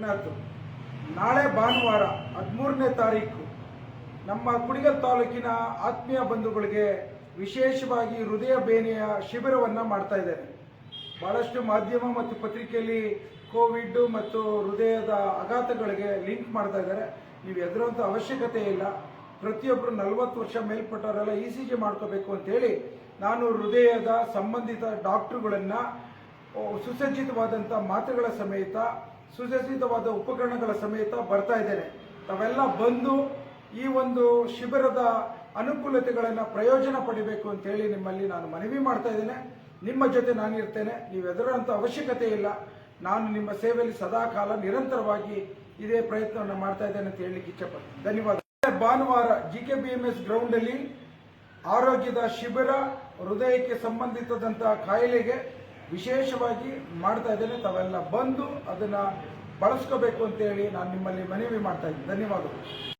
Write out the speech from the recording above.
ನಾಳೆ ಭಾನುವಾರ ಹದಿಮೂರನೇ ತಾರೀಕು ನಮ್ಮ ಕುಡಿಗಲ್ ತಾಲೂಕಿನ ಆತ್ಮೀಯ ಬಂಧುಗಳಿಗೆ ವಿಶೇಷವಾಗಿ ಹೃದಯ ಬೇನೆಯ ಶಿಬಿರವನ್ನು ಮಾಡ್ತಾ ಇದ್ದಾರೆ ಬಹಳಷ್ಟು ಮಾಧ್ಯಮ ಮತ್ತು ಪತ್ರಿಕೆಯಲ್ಲಿ ಕೋವಿಡ್ ಮತ್ತು ಹೃದಯದ ಆಘಾತಗಳಿಗೆ ಲಿಂಕ್ ಮಾಡ್ತಾ ಇದ್ದಾರೆ. ನೀವು ಎದುರುವಂಥ ಅವಶ್ಯಕತೆ ಇಲ್ಲ. ಪ್ರತಿಯೊಬ್ಬರು ನಲವತ್ತು ವರ್ಷ ಮೇಲ್ಪಟ್ಟವರೆಲ್ಲ ಇ ಸಿ ಜಿ ಮಾಡ್ಕೋಬೇಕು ಅಂತೇಳಿ ನಾನು ಹೃದಯದ ಸಂಬಂಧಿತ ಡಾಕ್ಟ್ರುಗಳನ್ನು ಸುಸಜ್ಜಿತವಾದಂಥ ಮಾತ್ರೆಗಳ ಸಮೇತ ಸುಸಜ್ಜಿತವಾದ ಉಪಕರಣಗಳ ಸಮೇತ ಬರ್ತಾ ಇದ್ದೇನೆ. ತಾವೆಲ್ಲ ಬಂದು ಈ ಒಂದು ಶಿಬಿರದ ಅನುಕೂಲತೆಗಳನ್ನು ಪ್ರಯೋಜನ ಪಡಿಬೇಕು ಅಂತೇಳಿ ನಿಮ್ಮಲ್ಲಿ ನಾನು ಮನವಿ ಮಾಡ್ತಾ ಇದ್ದೇನೆ. ನಿಮ್ಮ ಜೊತೆ ನಾನಿರ್ತೇನೆ ನೀವು ಎದುರಂತ ಅವಶ್ಯಕತೆ ಇಲ್ಲ. ನಾನು ನಿಮ್ಮ ಸೇವೆಯಲ್ಲಿ ಸದಾ ಕಾಲ ನಿರಂತರವಾಗಿ ಇದೇ ಪ್ರಯತ್ನವನ್ನು ಮಾಡ್ತಾ ಇದ್ದೇನೆ ಅಂತ ಹೇಳಲಿಕ್ಕೆ ಇಚ್ಛಪಡ್ತೀನಿ. ಧನ್ಯವಾದ. ಭಾನುವಾರ G K B M S ಗ್ರೌಂಡಲ್ಲಿ ಆರೋಗ್ಯದ ಶಿಬಿರ ಹೃದಯಕ್ಕೆ ಸಂಬಂಧಿಸಿದಂತಹ ಕಾಯಿಲೆಗೆ ವಿಶೇಷವಾಗಿ ಮಾಡ್ತಾ ಇದ್ದೇನೆ. ತಾವೆಲ್ಲ ಬಂದು ಅದನ್ನು ಬಳಸ್ಕೋಬೇಕು ಅಂತೇಳಿ ನಾನು ನಿಮ್ಮಲ್ಲಿ ಮನವಿ ಮಾಡ್ತಾ ಇದ್ದೀನಿ. ಧನ್ಯವಾದಗಳು.